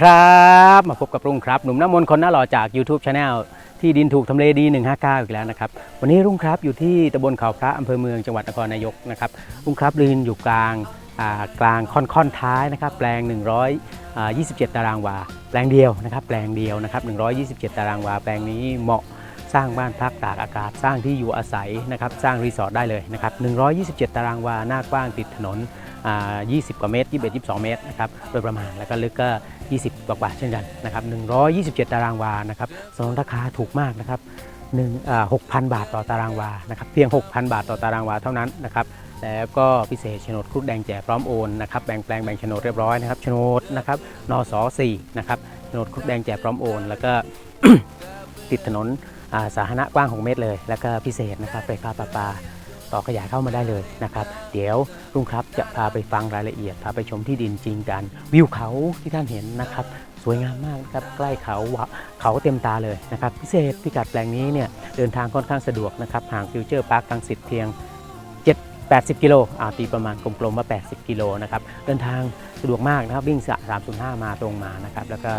ครับมาพบกับรุ่งครับ หนุ่มน้ำมนต์คนหน้าหล่อจาก YouTube Channel ที่ดินถูกทำเลดี 159 อีกแล้วนะครับ วันนี้รุ่งครับอยู่ที่ตำบลเขาพระอำเภอเมืองจังหวัดนครนายกนะครับรุ่งครับลืนอยู่กลางกลางค่อนค่อนท้ายนะครับแปลง 127 ตารางวา แปลงเดียวนะครับ แปลงเดียวนะครับ 127 ตารางวา แปลงนี้เหมาะสร้างบ้านพักตากอากาศสร้างที่อยู่อาศัยนะครับสร้างรีสอร์ทได้เลยนะครับ 127 ตารางวาหน้ากว้างติดถนน 20 กว่าเมตร 21 22 เมตรนะครับโดยประมาณแล้วก็ลึกก็ 20กว่าๆเช่นกันนะครับ127 ตารางวานะครับสนนราคาถูกมากนะครับ1อ่า6,000บาทต่อตารางวานะครับเพียง 6,000 บาทต่อตารางวาเท่านั้นนะครับแล้วก็พิเศษโฉนดครุฑแดงแจกพร้อมโอนนะครับแบ่งแปลงแบ่งโฉนดเรียบร้อยนะครับโฉนดนะครับนส4นะครับโฉนดครุฑแดงแจกพร้อมโอน แล้วก็ติดถนนสาธารณะกว้าง 6 เมตรเลย แล้วก็พิเศษนะครับไฟฟ้าประปา ต่อขยายเข้ามาได้เลยนะครับ เดี๋ยวลุงครับจะพาไปฟังรายละเอียด พาไปชมที่ดินจริงกัน วิวเขาที่ท่านเห็นนะครับ สวยงามมากนะครับ ใกล้เขาวะเขาเต็มตาเลยนะครับ พิเศษพิกัดแปลงนี้เนี่ยเดินทางค่อนข้างสะดวกนะครับ ห่างฟิวเจอร์พาร์คตังสิทธิ์เพียง7 80 กิโลอ่าตีประมาณกลมๆว่า 80 กิโลนะครับ เดินทางสะดวกมากนะครับ วิ่งสะ305 มาตรงมานะครับ แล้วก็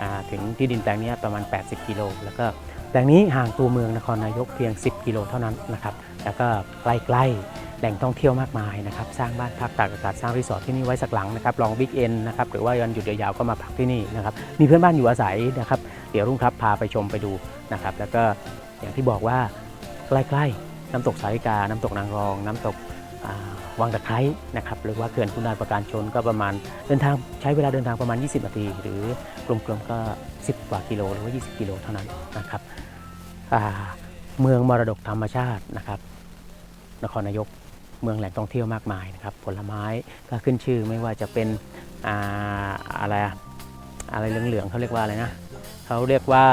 อ่าถึงที่ดินแปลงนี้ประมาณ 80 กิโล แล้วก็ แปลงนี้ห่างตัวเมืองนครนายกเพียง 10 กิโลเท่านั้นนะครับแล้วก็ใกล้ๆแหล่งท่องเที่ยวมากมายนะครับสร้างบ้านพักตากอากาศสร้างรีสอร์ทที่นี่ไว้สักหลังนะครับลองบิ๊กเอ็นนะครับหรือว่าวันหยุดยาวๆก็มาพักที่นี่นะครับมีเพื่อนบ้านอยู่อาศัยนะครับเดี๋ยวรุ่งครับพาไปชมไปดูนะครับแล้วก็อย่างที่บอกว่าใกล้ๆน้ำตกสาริกา น้ำตกนางรอง น้ำตกอ่า วังตะไคร้นะครับหรือว่าเขื่อนคุณนายประการชนก็ประมาณเดินทางใช้เวลาเดินทางประมาณ 20 นาที หรือกลมๆก็ 10 กว่ากิโลหรือว่า 20 กิโลเท่านั้นนะครับเมืองมรดกธรรมชาตินะครับ นครนายกเมืองแหล่งท่องเที่ยวมากมายนะครับผลไม้ก็ขึ้นชื่อไม่ว่าจะเป็นออะไรอะไรเหลืองๆเขาเรียกว่าอะไรนะเขาเรียกว่า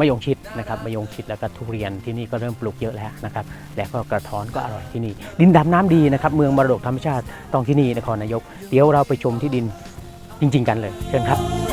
มะยงชิดนะครับมะยงชิดแล้วก็ทุเรียนที่นี่ก็เริ่มปลูกเยอะแล้วนะครับแล้วก็กระท้อนก็อร่อยที่นี่ ดินดำน้ำดีนะครับ เมืองมรดกธรรมชาติต้องที่นี่นครนายก เดี๋ยวเราไปชมที่ดินจริง ๆ กันเลยเชิญครับ